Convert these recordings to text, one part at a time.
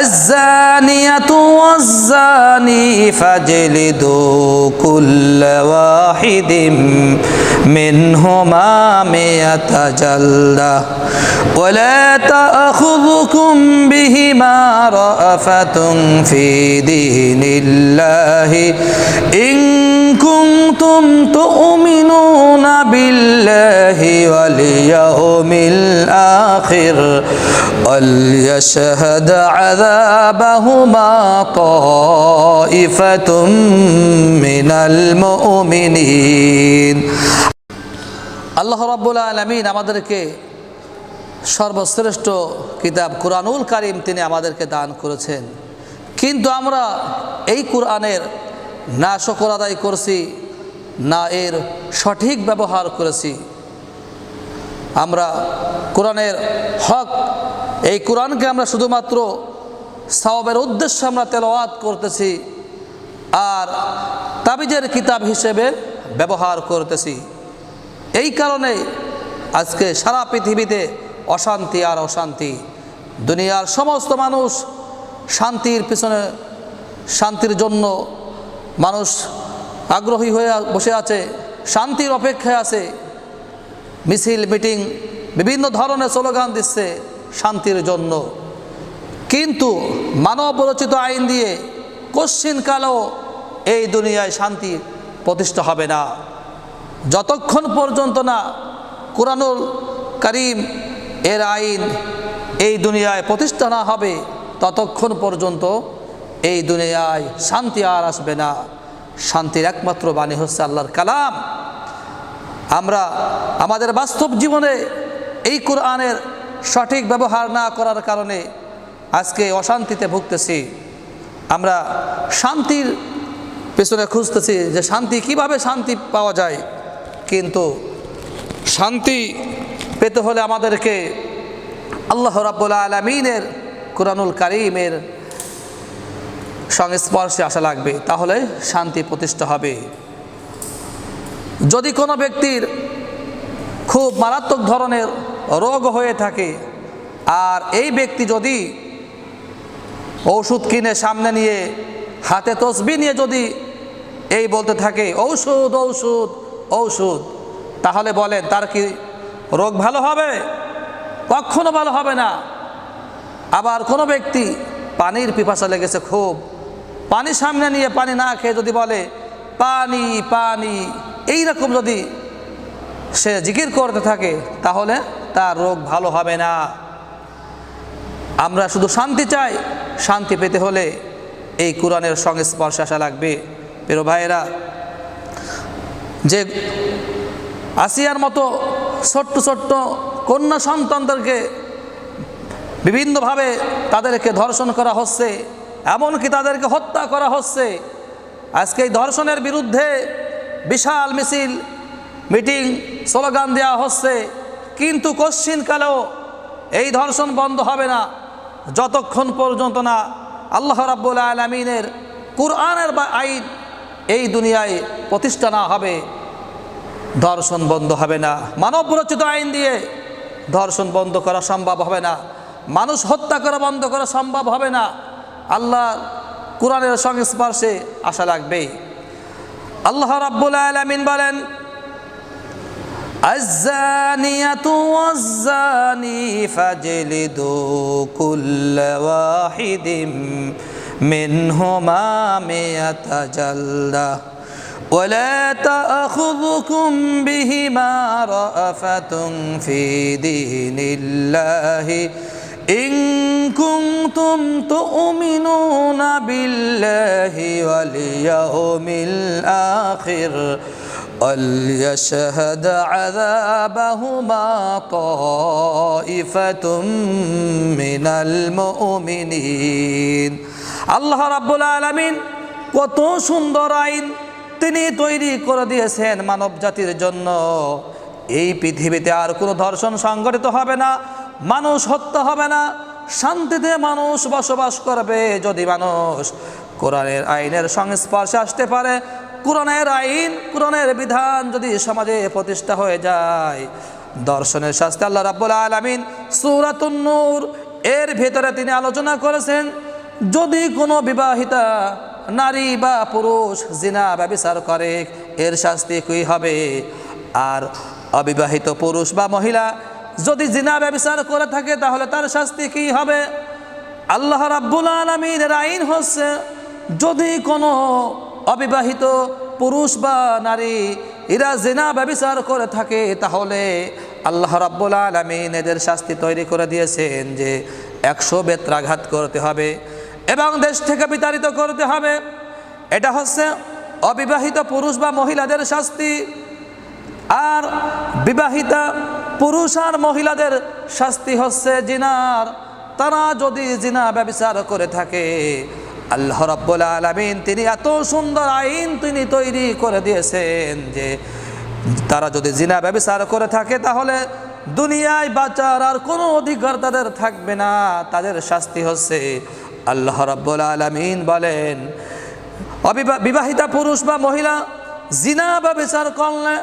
الزانية والزاني فاجلدوا كل واحد منهما مئة جلدة ولا تأخذكم بهما رأفة في دين الله إن كنتم تؤمنون بالله واليوم الآخر وليشهد عذابهما طائفة من المؤمنين আল্লাহ রাব্বুল আলমিন আমাদেরকে সর্বশ্রেষ্ঠ কিতাব কোরআনুল কারিম তিনি আমাদেরকে দান করেছেন কিন্তু আমরা এই কোরআনের না শকর আদায় করছি না এর সঠিক ব্যবহার করেছি আমরা কোরআনের হক, এই কোরআনকে আমরা শুধুমাত্র সাওবের উদ্দেশ্যে আমরা তেলাওয়াত করতেছি আর তাবিজের কিতাব হিসেবে ব্যবহার করতেছি। এই কারণে আজকে সারা পৃথিবীতে অশান্তি আর অশান্তি, দুনিয়ার সমস্ত মানুষ শান্তির পিছনে, শান্তির জন্য মানুষ আগ্রহী হয়ে বসে আছে, শান্তির অপেক্ষায় আছে। মিছিল, মিটিং, বিভিন্ন ধরনের স্লোগান দিচ্ছে শান্তির জন্য। কিন্তু মানব রচিত আইন দিয়ে কশ্চিনকালেও এই দুনিয়ায় শান্তি প্রতিষ্ঠা হবে না। যতক্ষণ পর্যন্ত না কোরআনুল করিম এর আইন এই দুনিয়ায় প্রতিষ্ঠা না হবে, ততক্ষণ পর্যন্ত এই দুনিয়ায় শান্তি আর আসবে না। শান্তির একমাত্র বাণী হচ্ছে আল্লাহর কালাম। আমরা আমাদের বাস্তব জীবনে এই কোরআনের সঠিক ব্যবহার না করার কারণে আজকে অশান্তিতে ভুগতেছি। আমরা শান্তির পেছনে খুঁজতেছি যে শান্তি কীভাবে শান্তি পাওয়া যায়। কিন্তু শান্তি পেতে হলে আমাদেরকে আল্লাহ রাব্বুল আলমিনের কোরআনুল কারিমের সংস্পর্শে আসা লাগবে। তাহলে শান্তি প্রতিষ্ঠা হবে। যদি কোনো ব্যক্তির খুব মারাত্মক ধরনের রোগ হয়ে থাকে, আর এই ব্যক্তি যদি ঔষধ কিনে সামনে নিয়ে হাতে তসবি নিয়ে যদি এই বলতে থাকে, ঔষধ ঔষধ ঔষধ তাহলে বলেন, তার কি রোগ ভালো হবে? কখনো ভালো হবে না। আবার কোনো ব্যক্তি পানির পিপাসা লেগেছে খুব, পানি সামনে নিয়ে পানি না খেয়ে যদি বলে, পানি পানি এই রকম যদি সে জিকির করতে থাকে, তাহলে তার রোগ ভালো হবে না। আমরা শুধু শান্তি চাই। শান্তি পেতে হলে এই কোরআনের সংস্পর্শে আসা লাগবে। প্রিয় ভাইয়েরা, যে আসিয়ার মতো ছোট্ট ছোট্ট কন্যা সন্তানদেরকে বিভিন্নভাবে তাদেরকে ধর্ষণ করা হচ্ছে, এমনকি তাদেরকে হত্যা করা হচ্ছে, আজকে এই ধর্ষণের বিরুদ্ধে বিশাল মিছিল, মিটিং, স্লোগান দেওয়া হচ্ছে। কিন্তু কশ্চিনকালেও এই ধর্ষণ বন্ধ হবে না, যতক্ষণ পর্যন্ত না আল্লাহ রাব্বুল আলমিনের কোরআনের বা আইন এই দুনিয়ায় প্রতিষ্ঠা না হবে, ধর্ষণ বন্ধ হবে না। মানব রচিত আইন দিয়ে ধর্ষণ বন্ধ করা সম্ভব হবে না। মানুষ হত্যা করা বন্ধ করা সম্ভব হবে না। আল্লাহ কোরআনের সংস্পর্শে আসা লাগবে আল্লাহ রাব্বুল আলামিন বলেন الزانية والزاني فاجلدوا كل واحد منهما مئة جلدة ولا تأخذكم بهما رأفة في دين الله إن كنتم تؤمنون بالله واليوم الآخر وليشهد عذابهما طائفة من المؤمنين আল্লাহ রাব্বুল আলামিন কত সুন্দর আইন তিনি তৈরি করে দিয়েছেন মানব জাতির জন্য এই পৃথিবীতে আর কোনো ধর্ষণ সংগঠিত হবে না মানুষ হত্যা হবে না, শান্তিতে মানুষ বসবাস করবে যদি মানুষ কোরআনের আইনের সংস্পর্শে আসতে পারে। কোরআনের আইন, কোরআনের বিধান যদি সমাজে প্রতিষ্ঠা হয়ে যায়। দর্শনের শাস্তি আল্লাহ রাব্বুল আলামিন নূর, এর ভেতরে তিনি আলোচনা করেছেন, যদি কোনো বিবাহিতা নারী বা পুরুষ জিনা, ব্যবচার করে, এর শাস্তি কী হবে? আর অবিবাহিত পুরুষ বা মহিলা যদি জিনা ব্যবচার করে থাকে, তাহলে তার শাস্তি কী হবে? আল্লাহ রাব্বুল আলমীর আইন হচ্ছে, যদি কোনো অবিবাহিত পুরুষ বা নারী এরা জেনা ব্যবচার করে থাকে, তাহলে আল্লাহ রাব্বুল আলমিন এদের শাস্তি তৈরি করে দিয়েছেন যে একশো বেত্রাঘাত করতে হবে এবং দেশ থেকে বিতাড়িত করতে হবে। এটা হচ্ছে অবিবাহিত পুরুষ বা মহিলাদের শাস্তি। আর বিবাহিতা পুরুষ আর মহিলাদের শাস্তি হচ্ছে জিনার। তারা যদি জিনা ব্যবচার করে থাকে, আল্লাহ রাব্বুল আলামিন তিনি এত সুন্দর আইন তিনি তৈরি করে দিয়েছেন যে তারা যদি জিনা ব্যবচার করে থাকে, তাহলে দুনিয়ায় বাঁচার আর কোনো অধিকার তাদের থাকবে না। তাদের শাস্তি হচ্ছে আল্লাহ রাব্বুল আলামিন বলেন বিবাহিতা পুরুষ বা মহিলা জিনা ব্যবচার বিচার করলে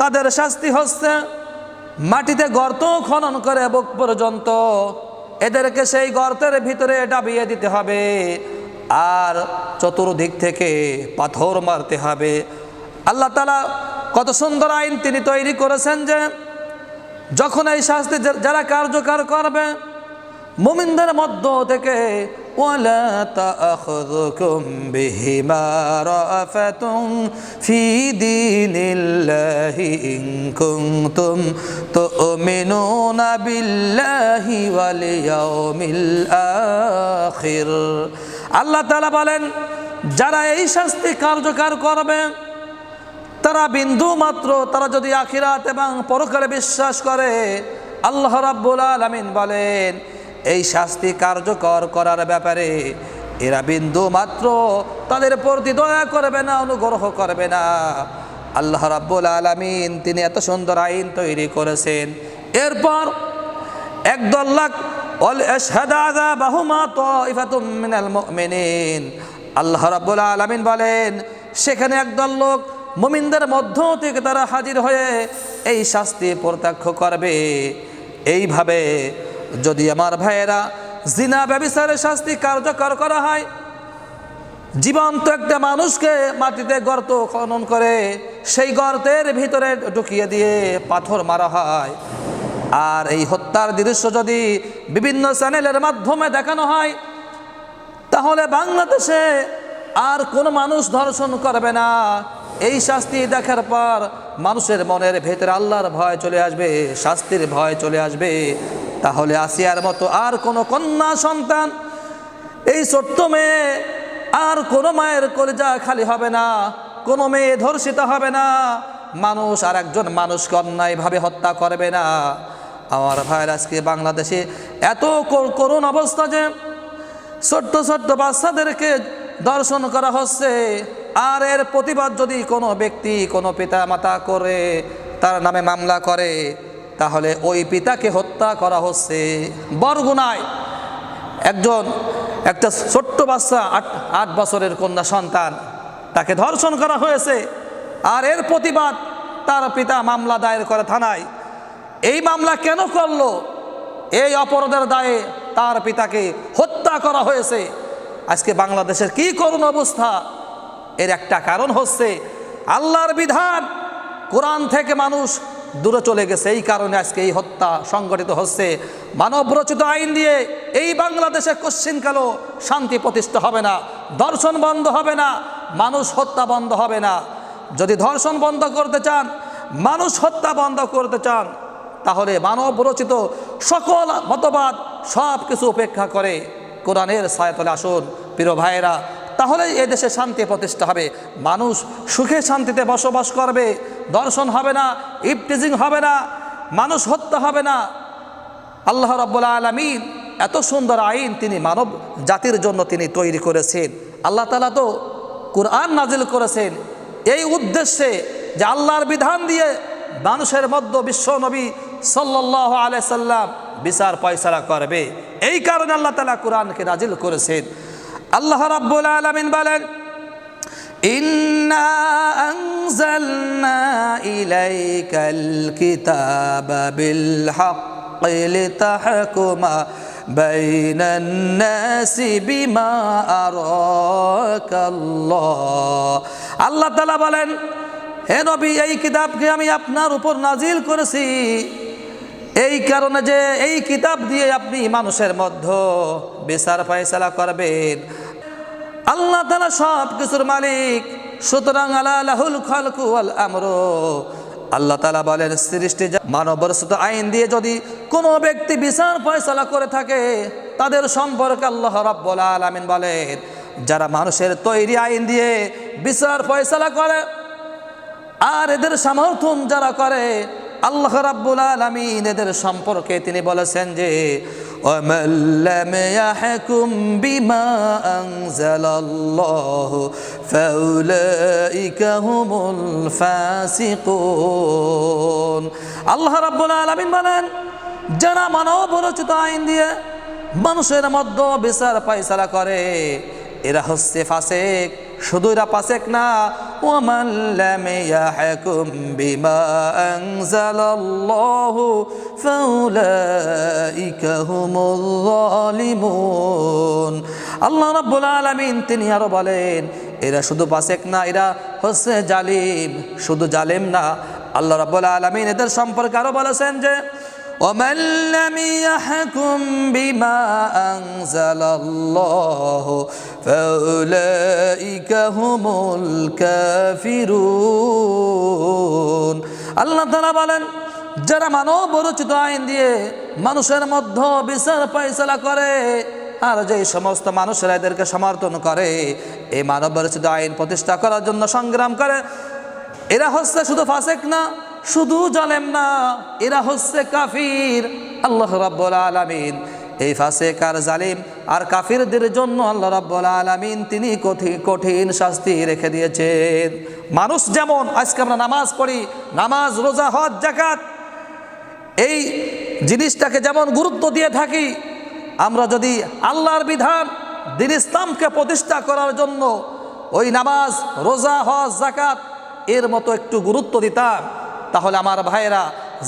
তাদের শাস্তি হচ্ছে মাটিতে গর্ত খনন করে বুক পর্যন্ত এদেরকে সেই গর্তের ভিতরে ডাবিয়ে দিতে হবে আর চতুর্দিক থেকে পাথর মারতে হবে। আল্লাহ তালা কত সুন্দর আইন তিনি তৈরি করেছেন যে, যখন এই শাস্তি যারা কার্যকর করবে, মুমিনদের মধ্য থেকে ওয়ালা তাখযুকুম বিহিমা রাফাতুন ফি দীনিল্লাহি ইন কুনতুম তুমিনুনা বিল্লাহি ওয়াল ইয়াউমিল আখির আল্লাহ তাআলা বলেন, যারা এই শাস্তি কার্যকর করবে, তারা বিন্দু মাত্র, তারা যদি আখিরাত এবং পরকালে বিশ্বাস করে, আল্লাহ রাব্বুল আলামিন বলেন এই শাস্তি কার্যকর করার ব্যাপারে এরা বিন্দু মাত্র। তাদের প্রতি দয়া করবে না, অনুগ্রহ করবে না। আল্লাহ রাব্বুল আলামিন তিনি এত সুন্দর আইন তৈরি করেছেন। এরপর একদল লাখ আল্লাহ রাব্বুল আলামিন বলেন, সেখানে একদল লোক মুমিনদের মধ্য থেকে তারা হাজির হয়ে এই শাস্তি প্রত্যক্ষ করবে। এইভাবে যদি আমার ভাইয়েরা জিনা, ব্যবিচারের শাস্তি কার্যকর করা হয়, জীবন্ত একটা মানুষকে মাটিতে গর্ত খনন করে সেই গর্তের ভিতরে ঢুকিয়ে দিয়ে পাথর মারা হয়। আর এই হত্যার দৃশ্য যদি বিভিন্ন চ্যানেলের মাধ্যমে দেখানো হয়, তাহলে বাংলাদেশে আর কোন মানুষ ধর্ষণ করবে না। এই শাস্তি দেখার পর মানুষের মনের ভেতরে আল্লাহর ভয় চলে আসবে, শাস্তির ভয় চলে আসবে। তাহলে আসিয়ার মতো আর কোনো কন্যা সন্তান। এই ছোট্ট মেয়ে আর কোনো মায়ের কলিজা খালি হবে না, কোনো মেয়ে ধর্ষিত হবে না। মানুষ আর একজন মানুষকে অন্যায়ভাবে হত্যা করবে না। আমার ভাইয়ের আজকে বাংলাদেশে এত করুণ অবস্থা যে ছোট্ট ছোট্ট বাচ্চাদেরকে দর্শন করা হচ্ছে, আর এর প্রতিবাদ যদি কোনো ব্যক্তি কোনো পিতা মাতা করে, তার নামে মামলা করে তাহলে ওই পিতাকে হত্যা করা হচ্ছে। বরগুনায় একজন, একটা ছোট্ট বাচ্চা, আট আট বছরের কন্যা সন্তান, তাকে ধর্ষণ করা হয়েছে। আর এর প্রতিবাদ তার পিতা মামলা দায়ের করে থানায়। এই মামলা কেন করল? এই অপরাধের দায়ে তার পিতাকে হত্যা করা হয়েছে। আজকে বাংলাদেশের কি করুণ অবস্থা? এর একটা কারণ হচ্ছে, আল্লাহর বিধান কোরআন থেকে মানুষ দূরে চলে গেছে। এই কারণে আজকে এই হত্যা সংগঠিত হচ্ছে। মানব রচিত আইন দিয়ে এই বাংলাদেশে কোশ্চিনকালও শান্তি প্রতিষ্ঠা হবে না ধর্ষণ বন্ধ হবে না, মানুষ হত্যা বন্ধ হবে না। যদি ধর্ষণ বন্ধ করতে চান, মানুষ হত্যা বন্ধ করতে চান, তাহলে মানব রচিত সকল মতবাদ সব কিছু উপেক্ষা করে কোরআনের সায়তলে আসুন। প্রিয় ভাইয়েরা তাহলে এই দেশে শান্তি প্রতিষ্ঠা হবে। মানুষ সুখে শান্তিতে বসবাস করবে। দর্শন হবে না ইফটিজিং হবে না, মানুষ হত্যা হবে না। আল্লাহ রব্বুল আলমিন এত সুন্দর আইন তিনি মানব জাতির জন্য তিনি তৈরি করেছেন। আল্লাহ তালা তো কোরআন নাজিল করেছেন। এই উদ্দেশ্যে যে আল্লাহর বিধান দিয়ে মানুষের মধ্য বিশ্ব নবী সাল্লাহ আলাইসাল্লাম বিচার পয়সারা করবে। এই কারণে আল্লাহ তালা কোরআনকে নাজিল করেছেন। আল্লাহ রাব্বুল আলমিন বলেন إنا أنزلنا إليك الكتاب بالحق لتحكم بين الناس بما أراك الله আল্লাহ তালা বলেন হে নবী এই কিতাবকে আমি আপনার উপর নাজিল করেছি এই কারণে যে এই কিতাব দিয়ে আপনি মানুষের মধ্যে বিচার ফয়সালা করবেন আল্লাহ তালা সব কিছুর মালিক। সুতরাং আল্লাহুল খালকু আল আমরো। আল্লাহ তালা বলেন, সৃষ্টি মানবরচিত আইন দিয়ে যদি কোনো ব্যক্তি বিচার ফয়সালা করে থাকে, তাদের সম্পর্কে আল্লাহ রাব্বুল আলামিন বলেন, যারা মানুষের তৈরি আইন দিয়ে বিচার ফয়সালা করে, আর এদের সমর্থন যারা করে, আল্লাহ রাব্বুল আলামিন এদের সম্পর্কে তিনি বলেছেন যে وَمَن لَّمْ يَحْكُم بِمَا أَنزَلَ اللَّهُ فَأُولَٰئِكَ هُمُ الْفَاسِقُونَ আল্লাহ রাব্বুল আলামিন বলেন যারা মানব রচিত আইন দিয়ে মানুষের মধ্যে বিচার ফয়সালা করে এরা হচ্ছে ফাসেক শুধু এরা ফাসেক না যালিমুন। আল্লাহ রাব্বুল আলামিন তিনি আরও বলেন, এরা শুধু ফাসেক না, এরা হচ্ছে জালিম, শুধু জালিম না। আল্লাহ রাব্বুল আলামিন এদের সম্পর্কে আরও বলেছেন যে ومن لم يحكم بما أنزل الله فأولئك هم الكافرون আল্লাহ তালা বলেন যারা মানব রচিত আইন দিয়ে মানুষের মধ্যে বিচার ফয়সলা করে আর যে সমস্ত মানুষেরা এদেরকে সমর্থন করে এই মানব রচিত আইন প্রতিষ্ঠা করার জন্য সংগ্রাম করে এরা হচ্ছে শুধু ফাসেক না শুধু জালেম না, এরা হচ্ছে কাফির। আল্লাহ রাব্বুল আলামিন। এই ফাসেক আর জালিম আর কাফিরদের জন্য আল্লাহ রাব্বুল আলামিন তিনি কঠিন কঠিন শাস্তি রেখে দিয়েছেন। মানুষ যেমন, আজকে আমরা নামাজ পড়ি, নামাজ, রোজা, হজ জাকাত এই জিনিসটাকে যেমন গুরুত্ব দিয়ে থাকি, আমরা যদি আল্লাহর বিধান, দিন ইসলামকে প্রতিষ্ঠা করার জন্য ওই নামাজ, রোজা, হজ জাকাত এর মতো একটু গুরুত্ব দিতাম তাহলে আমার ভাইয়েরা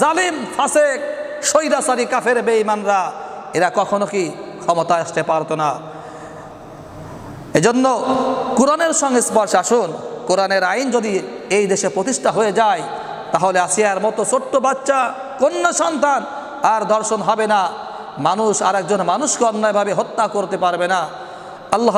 জালিম, ফাসেক সৈরাসারি কাফের বেঈমানরা, এরা কখনো কি ক্ষমতা আসতে পারতো না? এজন্য কোরআনের সঙ্গে স্পর্শ আসুন। কোরআনের আইন যদি এই দেশে প্রতিষ্ঠা হয়ে যায়, তাহলে আসিয়ার মতো ছোট্ট বাচ্চা, কন্যা সন্তান আর দর্শন হবে না। মানুষ আর একজন মানুষকে অন্যায়ভাবে হত্যা করতে পারবে না। আল্লাহ